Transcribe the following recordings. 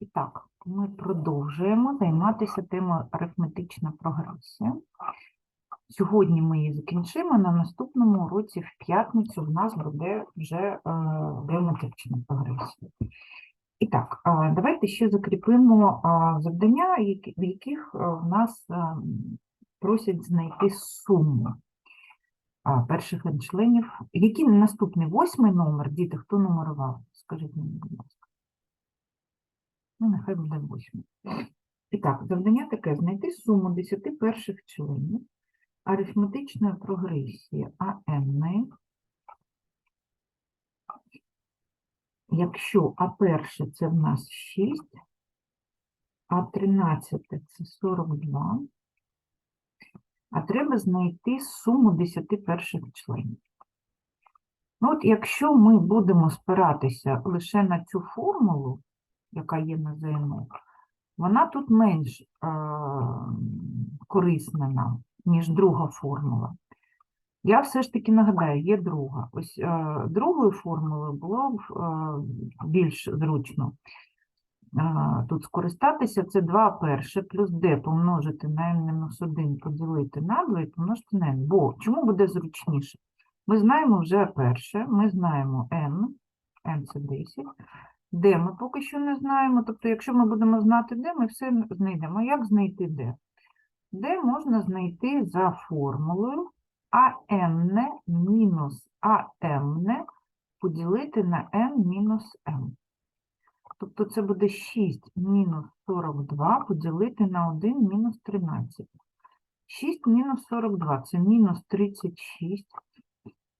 І так, ми продовжуємо займатися темою арифметична прогресія. Сьогодні ми її закінчимо, на наступному уроці в п'ятницю в нас буде вже е, геометрична прогресія. І так, е, давайте ще закріпимо е, завдання, в яких в нас просять знайти суму перших членів. Який наступний восьмий номер? Діти, хто нумерував? Скажіть мені, будь ласка. Ну, нехай буде восьмий. І так, завдання таке: знайти суму 10 перших членів арифметичної прогресії АН, якщо А перше це в нас 6, А 13 це 42, а треба знайти суму 10 перших членів. Ну, от якщо ми будемо спиратися лише на цю формулу, яка є на ЗНО, вона тут менш е, корисна нам, ніж друга формула. Я все ж таки нагадаю, є друга. Ось е, другою формулою було б е, більш зручно е, тут скористатися. Це 2 перше плюс d помножити на n-1 поділити на 2 і помножити на n. Бо чому буде зручніше? Ми знаємо вже перше, ми знаємо n, n це 10, d ми поки що не знаємо. Тобто, якщо ми будемо знати d, ми все знайдемо. Як знайти d? d можна знайти за формулою АН мінус АМ поділити на n мінус m. Тобто це буде 6 мінус 42 поділити на 1 мінус 13. 6 мінус 42 це мінус 36.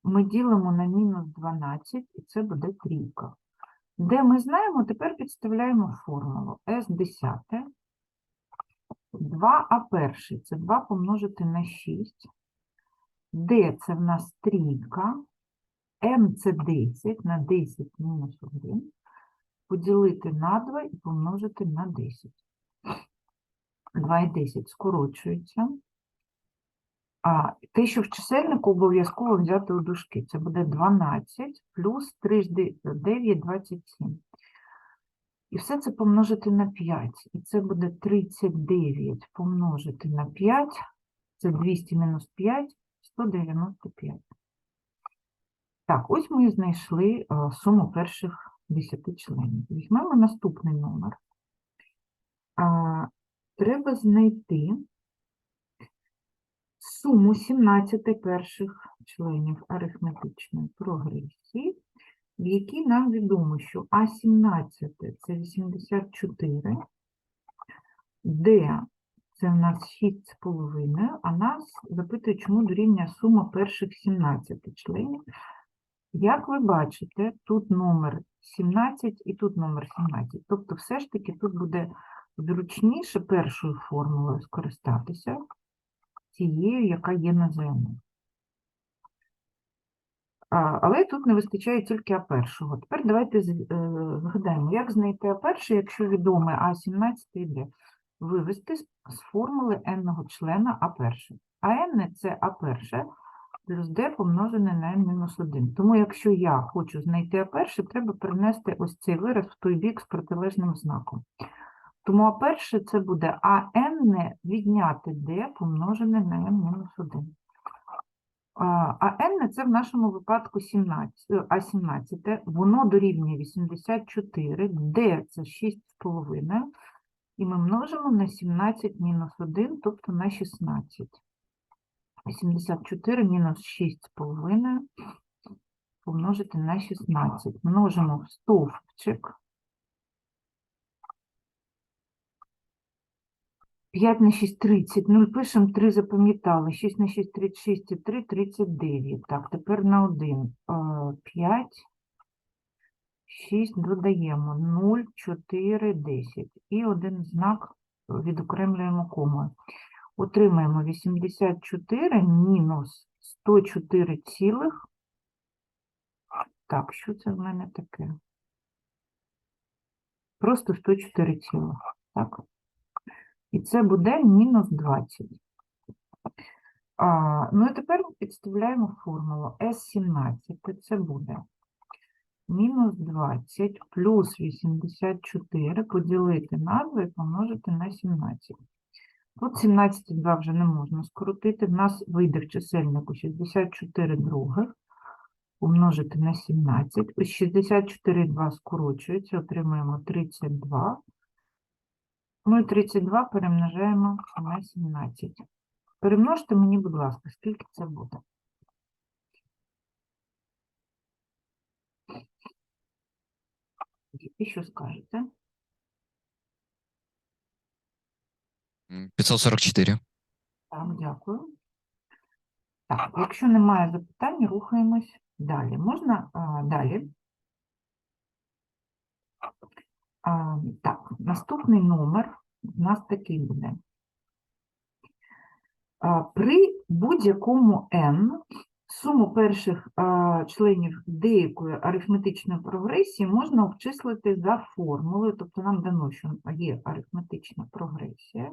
Ми ділимо на мінус 12 і це буде трійка. Де ми знаємо, тепер підставляємо формулу s 10. 2а перший це 2 помножити на 6. D це в нас трійка, m це 10, на 10 мінус 1, поділити на 2 і помножити на 10. 2 і 10 скорочуються. А те, що в чисельнику обов'язково взяти у дужки, це буде 12 плюс 3, 9, 27. І все це помножити на 5. І це буде 39 помножити на 5, це 200 мінус 5, 195. Так, ось ми знайшли е, суму перших 10 членів. Візьмемо наступний номер. А, Треба знайти суму 17 перших членів арифметичної прогресії, в якій нам відомо, що А17 це 84, Д це в нас 6,5, а нас запитують, чому дорівнює сума перших 17 членів. Як ви бачите, тут номер 17 і тут номер 17. Тобто, все ж таки тут буде зручніше першою формулою скористатися тією, яка є на ЗНО. Але тут не вистачає тільки А1. Тепер давайте е, згадаємо, як знайти А1, якщо відоме А17 йде. Вивести з формули n-ного члена А1. А n – це А1 плюс d помножене на n-1. Тому якщо я хочу знайти А1, треба перенести ось цей вираз в той бік з протилежним знаком. Тому А1 це буде АН відняти d помножене на n-1. А n це в нашому випадку 17, е, А17, воно дорівнює 84, d це 6,5, і ми множимо на 17 мінус 1, тобто на 16. 84 мінус 6,5 помножити на 16. Множимо в стовпчик. 5 на 6 – 30. 0 пишемо, 3 запам'ятали. 6 на 6 – 36 і 3 – 39. Так, тепер на 1. 5, 6 додаємо 0, 4, 10. І один знак відокремлюємо комою. Отримаємо 84 мінус 104 цілих. Так, що це в мене таке? Просто 104 цілих. Так. І це буде мінус 20. А, ну і тепер підставляємо формулу S17. Це буде мінус 20 плюс 84 поділити на 2 і помножити на 17. Тут 17 і 2 вже не можна скоротити. В нас вийде в чисельнику 64 других помножити на 17. Ось 64 і 2 скорочується, отримуємо 32. Ну і 32 перемножаємо на 17. Перемножте мені, будь ласка, скільки це буде. І що скажете? 544. Так, дякую. Так, якщо немає запитань, рухаємось далі. Можна а, далі? Так, наступний номер у нас такий буде. При будь-якому n суму перших членів деякої арифметичної прогресії можна обчислити за формулою, тобто нам дано, що є арифметична прогресія.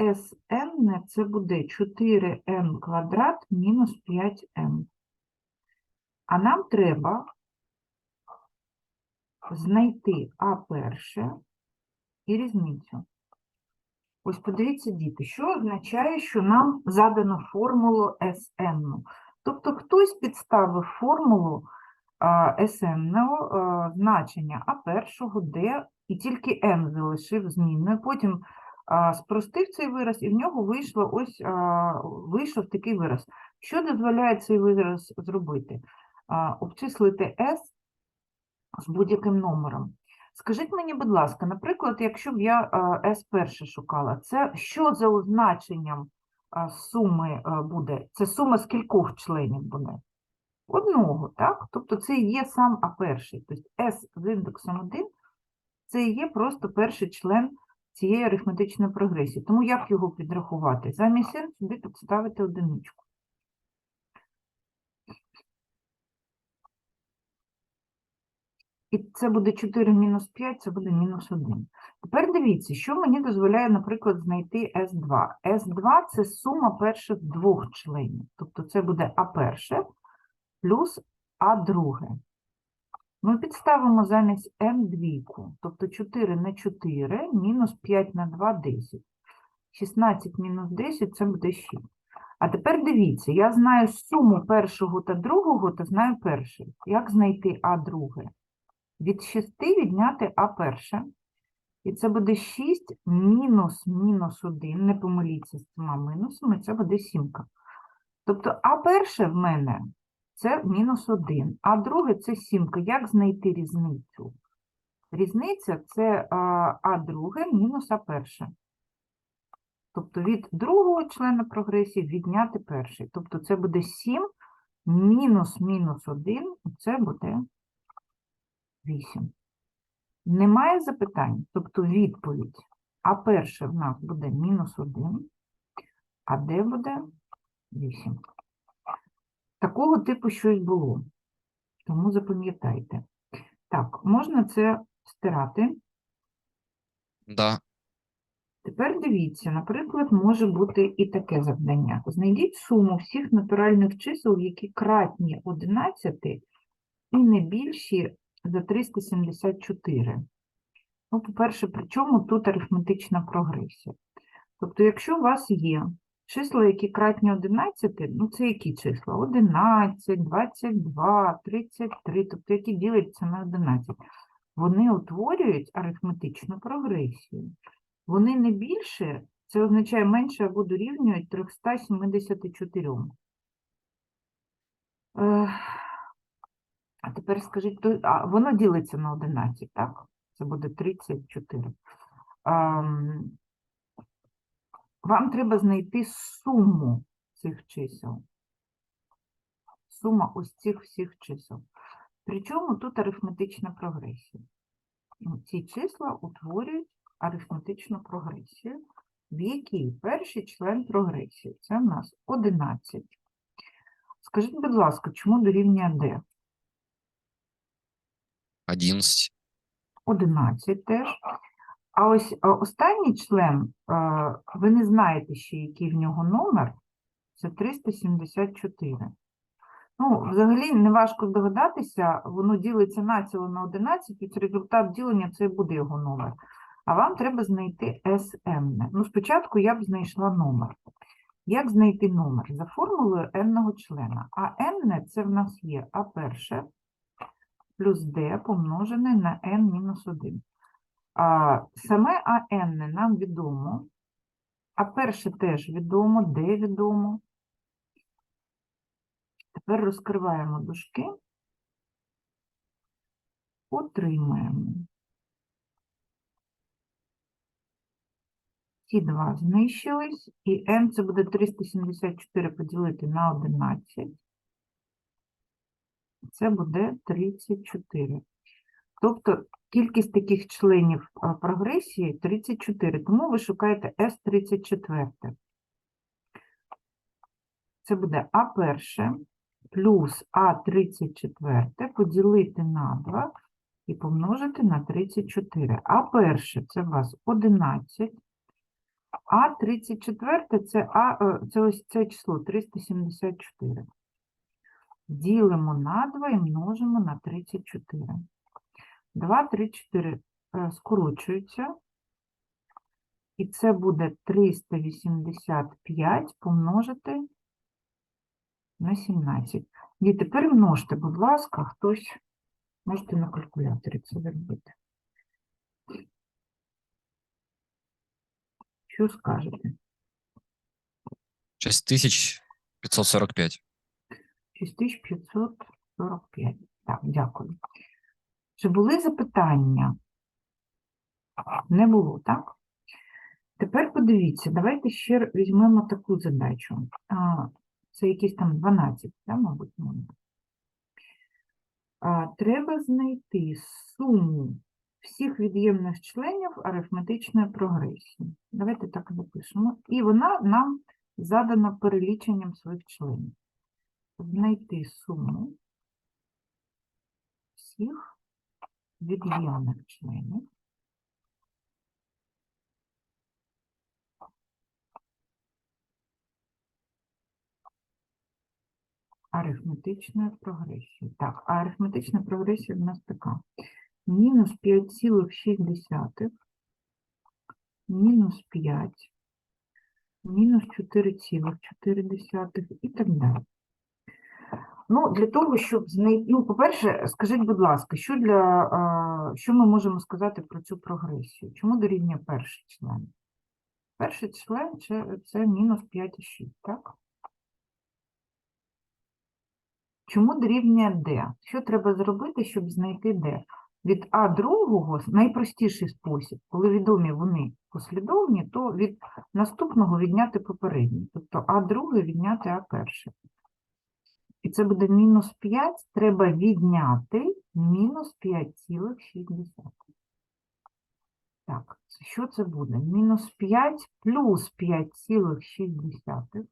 Sn це буде 4n квадрат мінус 5n. А нам треба знайти А перше і різницю. Ось подивіться, діти, що означає, що нам задано формулу Sn. Тобто хтось підставив формулу Sn значення А першого, де і тільки n залишив змінною. Потім спростив цей вираз, і в нього вийшло ось вийшов такий вираз. Що дозволяє цей вираз зробити? Обчислити s з будь-яким номером. Скажіть мені, будь ласка, наприклад, якщо б я а, s перше шукала, це що за означенням суми буде? Це сума з кількох членів буде? Одного, так? Тобто це є сам А перший. Тобто s з індексом 1 це є просто перший член цієї арифметичної прогресії. Тому як його підрахувати? Замість n сюди підставити одиничку. І це буде 4 мінус 5, це буде мінус 1. Тепер дивіться, що мені дозволяє, наприклад, знайти S2. S2 – це сума перших двох членів. Тобто це буде А перше плюс А друге. Ми підставимо замість n двійку, тобто 4 на 4 мінус 5 на 2 – 10. 16 мінус 10 – це буде 6. А тепер дивіться, я знаю суму першого та другого, та знаю перший. Як знайти А друге? Від 6 відняти А перше. І це буде 6 мінус мінус 1. Не помиліться з цими мінусами, це буде 7. Тобто А перше в мене це мінус 1, а друге це сімка. Як знайти різницю? Різниця це а, а друге мінус а перше. Тобто від другого члена прогресії відняти перший. Тобто це буде 7 мінус мінус 1, це буде 8. Немає запитань, тобто відповідь. А перше в нас буде мінус 1, а де буде 8. Такого типу щось було. Тому запам'ятайте. Так, можна це стирати. Да. Тепер дивіться, наприклад, може бути і таке завдання. Знайдіть суму всіх натуральних чисел, які кратні 11 і не більші за 374. Ну, по-перше, при чому тут арифметична прогресія? Тобто, якщо у вас є числа, які кратні 11, ну це які числа? 11, 22, 33, тобто які діляться на 11. Вони утворюють арифметичну прогресію. Вони не більше, це означає менше або дорівнюють 374. А тепер скажіть, то- а воно ділиться на 11, так? Це буде 34. Ам, Вам треба знайти суму цих чисел. Сума ось цих всіх чисел. Причому тут арифметична прогресія. Ну, Ці числа утворюють арифметичну прогресію, в якій перший член прогресії це в нас 11. Скажіть, будь ласка, чому дорівнює d? 11. 11 теж. А ось останній член, ви не знаєте ще, який в нього номер, це 374. Ну, взагалі, неважко здогадатися, воно ділиться націло на 11, і результат ділення це буде його номер. А вам треба знайти SN. Ну, спочатку я б знайшла номер. Як знайти номер? За формулою n члена. А n це в нас є А перше плюс d помножене на n мінус 1. А, саме АН нам відомо, а перше теж відомо, де відомо. Тепер розкриваємо дужки, отримаємо. Ці два знищились, і n це буде 374 поділити на 11. Це буде 34. Тобто кількість таких членів прогресії 34, тому ви шукаєте S34. Це буде А перше плюс А34 поділити на 2 і помножити на 34. А перше це у вас 11, а 34 це, а, е, це ось це число 374. Ділимо на 2 і множимо на 34. 2, 3, 4 е, скорочуються. І це буде 385 помножити на 17. Діти, перемножте, будь ласка, хтось можете на калькуляторі це зробити. Що скажете? 6545. 6545. Так, дякую. Чи були запитання? Не було, так? Тепер подивіться, давайте ще візьмемо таку задачу. Це якісь там 12, да, мабуть, номер. А, Треба знайти суму всіх від'ємних членів арифметичної прогресії. Давайте так запишемо. І вона нам задана переліченням своїх членів. Знайти суму всіх від'ємних членів арифметичної прогресії. Так, а арифметична прогресія в нас така. Мінус 5,6, мінус 5, мінус 4,4 і так далі. Ну, для того, щоб знайти, ну, по-перше, скажіть, будь ласка, що для що ми можемо сказати про цю прогресію? Чому дорівнює перший член? Перший член це, це мінус 5,6, так? Чому дорівнює d? Що треба зробити, щоб знайти d? Від А другого найпростіший спосіб, коли відомі вони послідовні, то від наступного відняти попередній. Тобто А другий відняти А перший. І це буде мінус 5, треба відняти мінус 5,6. Так, що це буде? Мінус 5 плюс 5,6.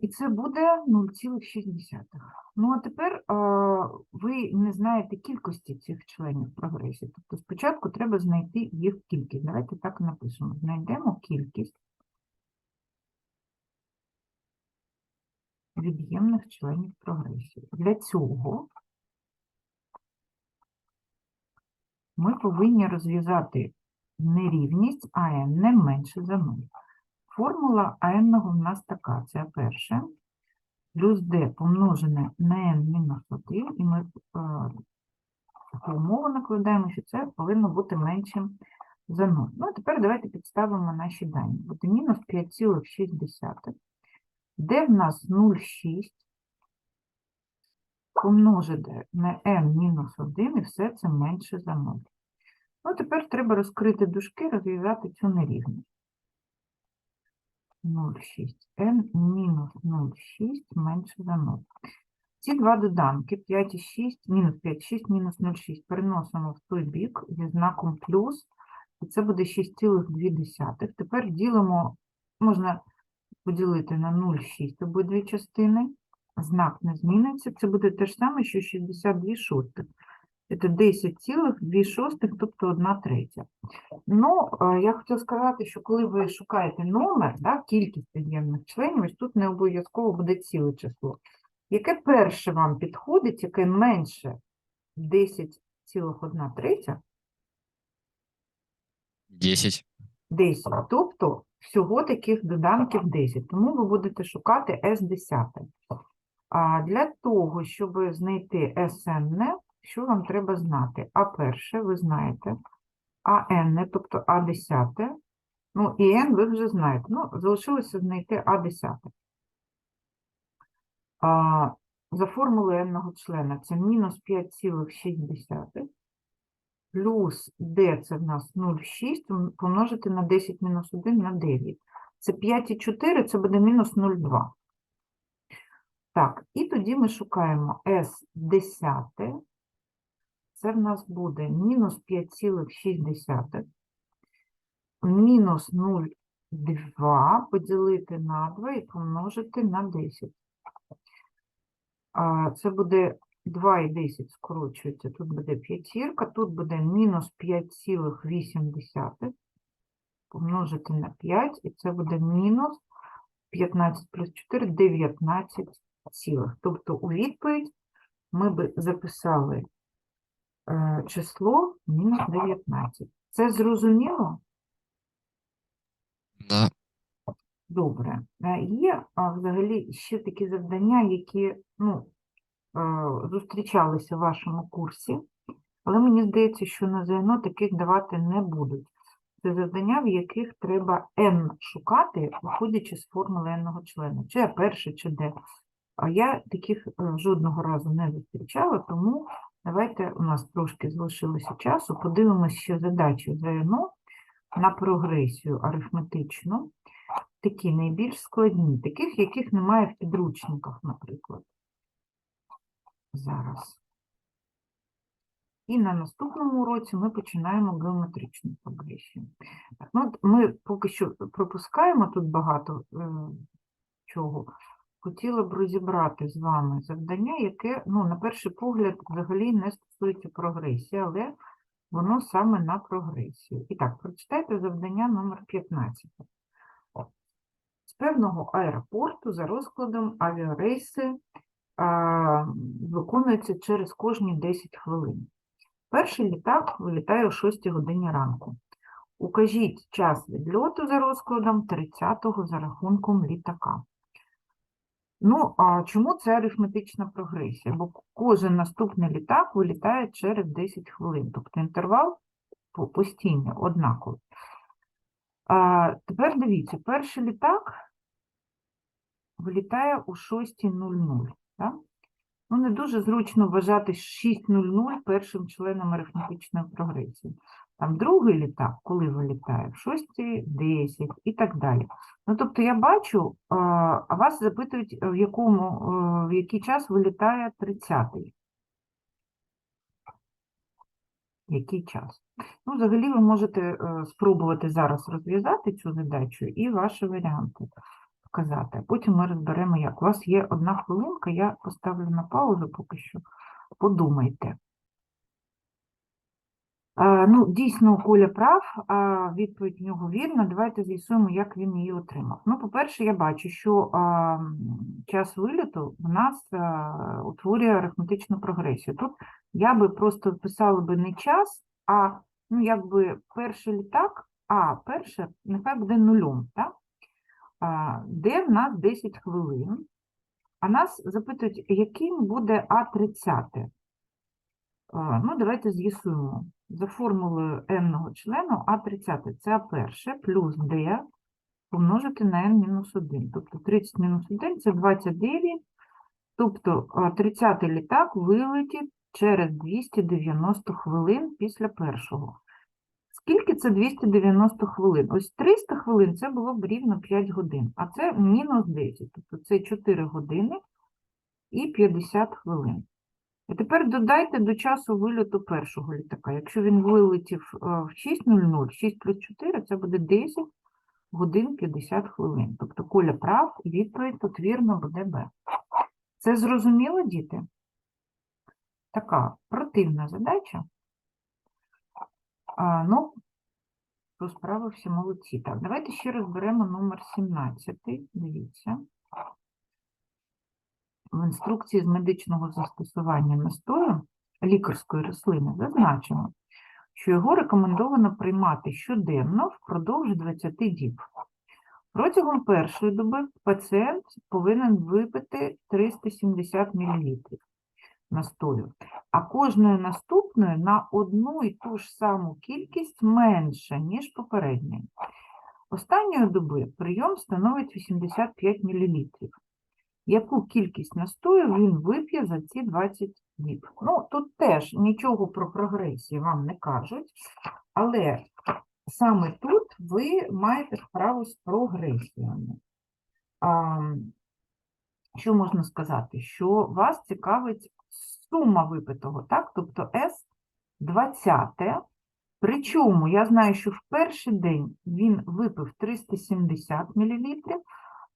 І це буде 0,6. Ну, а тепер ви не знаєте кількості цих членів прогресії. Тобто спочатку треба знайти їх кількість. Давайте так напишемо. Знайдемо кількість від'ємних членів прогресії. Для цього ми повинні розв'язати нерівність АН не менше за 0. Формула АН в нас така, це перше, плюс d помножене на n мінус 1, і ми е, таку умову накладаємо, що це повинно бути меншим за 0. Ну, а тепер давайте підставимо наші дані. Буде мінус 5,6, де в нас 0,6 помножити на n мінус 1, і все це менше за 0. Ну, тепер треба розкрити дужки, розв'язати цю нерівність. 0,6n мінус 0,6 менше за 0. Ці два доданки 5,6, мінус 5,6, мінус 0,6 переносимо в той бік зі знаком плюс, і це буде 6,2. Тепер ділимо, можна поділити на 0,6 обидві частини, знак не зміниться, це буде те ж саме, що 62 шостих. Це 10,2 шостих, тобто 1 третя. Ну, е, я хотіла сказати, що коли ви шукаєте номер, да, кількість від'ємних членів, ось тут не обов'язково буде ціле число. Яке перше вам підходить, яке менше 10,1 третя, 10. 10. Тобто всього таких доданків 10. Тому ви будете шукати S10. А для того, щоб знайти SN, що вам треба знати? А перше, ви знаєте, а n, тобто А10. Ну, і n ви вже знаєте. Ну, залишилося знайти А10. А, за формулою n члена це мінус 5,6 плюс d це в нас 0,6 помножити на 10 мінус 1 на 9. Це 5,4, це буде мінус 0,2. Так, і тоді ми шукаємо S 10. Це в нас буде мінус 5,6 мінус 0,2 поділити на 2 і помножити на 10. Це буде 2 і 10 скорочується, тут буде п'ятірка, тут буде мінус 5,8 помножити на 5, і це буде мінус 15 плюс 4 – 19 цілих. Тобто у відповідь ми би записали е, число мінус 19. Це зрозуміло? Да. Добре. Е, Є взагалі ще такі завдання, які ну, зустрічалися в вашому курсі, але мені здається, що на ЗНО таких давати не будуть. Це завдання, в яких треба n шукати, виходячи з формули n члена, чи А перше, чи Д. А я таких е, жодного разу не зустрічала, тому давайте, у нас трошки залишилося часу, подивимося ще задачі ЗНО на прогресію арифметичну, такі найбільш складні, таких, яких немає в підручниках, наприклад. Зараз. І на наступному уроці ми починаємо геометричну прогресію. Так, ну, от ми поки що пропускаємо тут багато е, чого. Хотіла б розібрати з вами завдання, яке, ну, на перший погляд, взагалі не стосується прогресії, але воно саме на прогресію. І так, прочитайте завдання номер 15. З певного аеропорту за розкладом авіарейси а, виконуються через кожні 10 хвилин. Перший літак вилітає о 6 годині ранку. Укажіть час відльоту за розкладом 30-го за рахунком літака. Ну, а чому це арифметична прогресія? Бо кожен наступний літак вилітає через 10 хвилин, тобто інтервал по- постійний, однаковий. А, тепер дивіться, перший літак вилітає о 6.00. Ну, не дуже зручно вважати 6.00 першим членом арифметичної прогресії. Там другий літак, коли вилітає, в 6.10 і так далі. Ну, тобто я бачу, а, вас запитують, в якому, е, в який час вилітає 30-й. Який час? Ну, взагалі ви можете е, спробувати зараз розв'язати цю задачу і ваші варіанти вказати. Потім ми розберемо, як. У вас є одна хвилинка, я поставлю на паузу поки що. Подумайте. Е, Ну, дійсно, Коля прав, а відповідь в нього вірна. Давайте з'ясуємо, як він її отримав. Ну, по-перше, я бачу, що час виліту в нас а, утворює арифметичну прогресію. Тут я би просто вписала би не час, а ну, якби перший літак, а перше, нехай буде нульом, так? Де в нас 10 хвилин, а нас запитують, яким буде А30. Ну, давайте з'ясуємо. За формулою n члену А30 це А1 плюс d помножити на n-1. Тобто 30 мінус 1 це 29. Тобто 30-й літак вилетить через 290 хвилин після першого. Скільки це 290 хвилин? Ось 300 хвилин це було б рівно 5 годин, а це мінус 10. Тобто це 4 години і 50 хвилин. І тепер додайте до часу вильоту першого літака. Якщо він вилетів е, в 6.00, 6 плюс 4 це буде 10 годин 50 хвилин. Тобто Коля прав, відповідь тут буде Б. Це зрозуміло, діти? така противна задача. А, ну, то справився молодці. Так, давайте ще розберемо номер 17. Дивіться. В інструкції з медичного застосування настою лікарської рослини зазначено, що його рекомендовано приймати щоденно впродовж 20 діб. Протягом першої доби пацієнт повинен випити 370 мл настою, а кожної наступної на одну і ту ж саму кількість менше, ніж попередньої. Останньої доби прийом становить 85 мл. Яку кількість настою він вип'є за ці 20 діб? Ну, тут теж нічого про прогресію вам не кажуть, але саме тут ви маєте справу з прогресіями. Що можна сказати? Що вас цікавить сума випитого, так? Тобто S 20. Причому я знаю, що в перший день він випив 370 мл,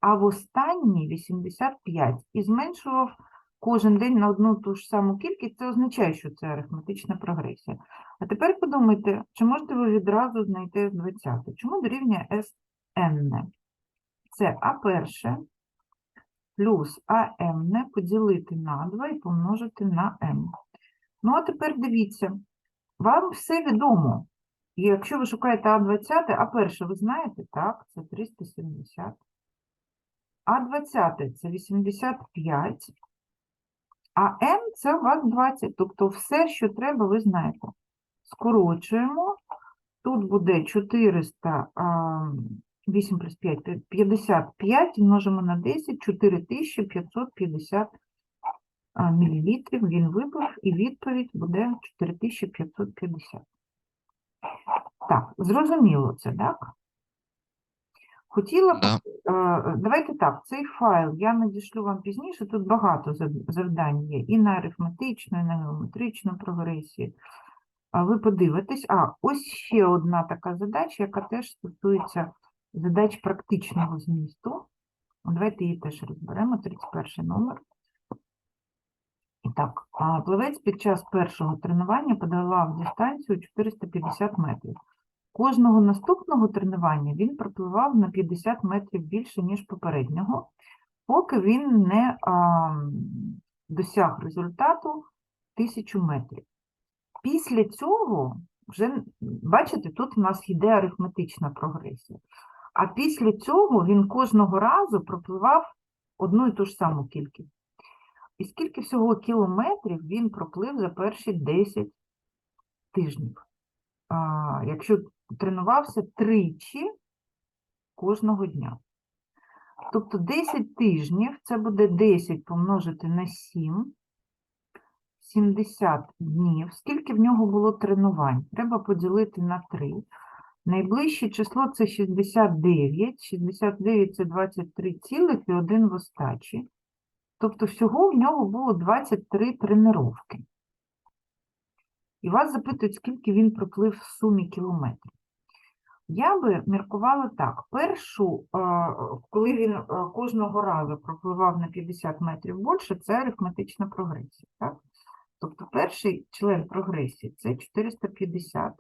а в останній 85 і зменшував кожен день на одну ту ж саму кількість. Це означає, що це арифметична прогресія. А тепер подумайте, чи можете ви відразу знайти S20? Чому дорівнює SN? Це А перше плюс АМ поділити на 2 і помножити на М. Ну, а тепер дивіться, вам все відомо. І якщо ви шукаєте А20, а перше ви знаєте, так, це 370. А20 це 85, а М це у вас 20. Тобто все, що треба, ви знаєте. Скорочуємо. Тут буде 400, а, 8 плюс 5, 55, множимо на 10, 4550 а, мілілітрів він випив, і відповідь буде 4550. Так, зрозуміло це, так? Хотіла б Да. Е, Давайте так, цей файл я надішлю вам пізніше. Тут багато завдань є і на арифметичну, і на геометричну прогресію. Ви подивитесь. А, ось ще одна така задача, яка теж стосується задач практичного змісту. Давайте її теж розберемо. 31 номер. І так, а, плавець під час першого тренування подолав дистанцію 450 метрів. Кожного наступного тренування він пропливав на 50 метрів більше, ніж попереднього, поки він не а, досяг результату 1000 метрів. Після цього, вже, бачите, тут у нас йде арифметична прогресія. А після цього він кожного разу пропливав одну і ту ж саму кількість. І скільки всього кілометрів він проплив за перші 10 тижнів? а, якщо тренувався тричі кожного дня. Тобто 10 тижнів це буде 10 помножити на 7, 70 днів. Скільки в нього було тренувань? Треба поділити на 3. Найближче число це 69. 69 це 23,1 в остачі. Тобто всього в нього було 23 тренировки. І вас запитують, скільки він проплив в сумі кілометрів. Я би міркувала так: першу, е, коли він е, кожного разу пропливав на 50 метрів більше, це арифметична прогресія. Так? Тобто перший член прогресії це 450.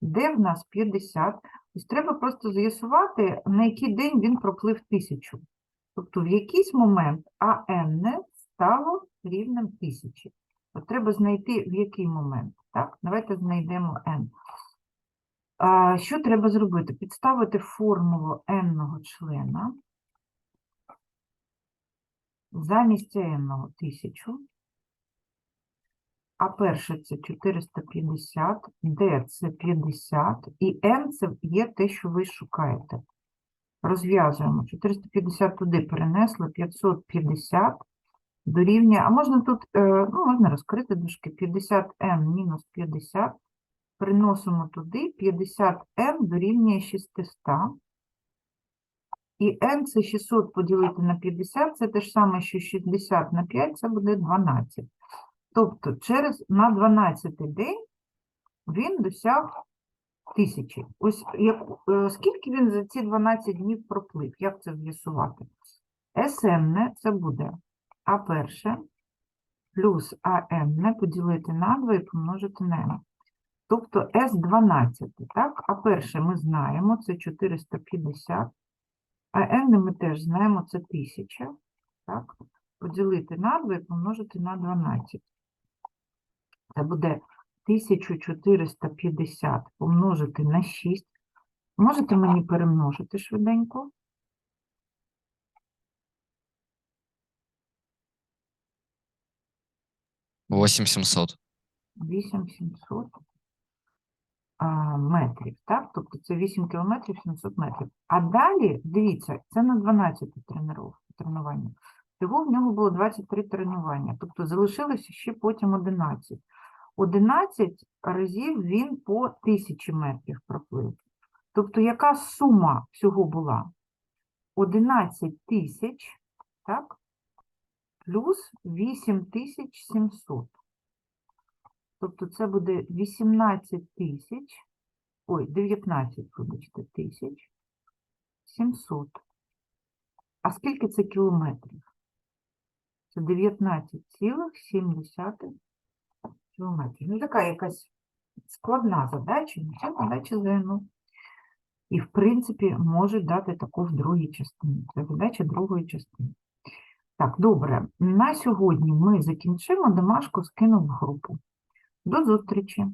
Де в нас 50? Ось треба просто з'ясувати, на який день він проплив 1000. Тобто в якийсь момент АН стало рівнем 1000. От треба знайти в який момент. Так, давайте знайдемо n. А, що треба зробити? Підставити формулу n-ного члена. Замість n-ного 1000. А перше це 450, d це 50, і n це є те, що ви шукаєте. Розв'язуємо. 450 туди перенесли, 550 дорівнює, а можна тут, е, ну, можна розкрити дужки, 50m мінус 50, приносимо туди, 50m дорівнює 600, і n це 600 поділити на 50, це те ж саме, що 60 на 5, це буде 12. Тобто через на 12 день він досяг тисячі. Ось як, е, скільки він за ці 12 днів проплив? Як це з'ясувати? СН це буде а перше плюс АМ поділити на 2 і помножити на М. Тобто С12, так? А перше ми знаємо, це 450, а N ми теж знаємо, це 1000, так? Поділити на 2 і помножити на 12. Це буде 1450 помножити на 6. Можете мені перемножити швиденько? 8700. 8700 а, метрів, так? Тобто це 8 кілометрів 700 метрів. А далі, дивіться, це на 12 тренувань. тренування. Всього в нього було 23 тренування, тобто залишилося ще потім 11. 11 разів він по 1000 метрів проплив. Тобто яка сума всього була? 11 тисяч, так? Плюс 8700. Тобто це буде 18 тисяч, ой, 19, вибачте, тисяч 700. А скільки це кілометрів? Це 19,7 кілометрів. Ну, така якась складна задача, ну, це задача ЗНО. І, в принципі, можуть дати таку в другій частині. Це задача другої частини. Так, добре. На сьогодні ми закінчимо. Домашку скину в групу. До зустрічі!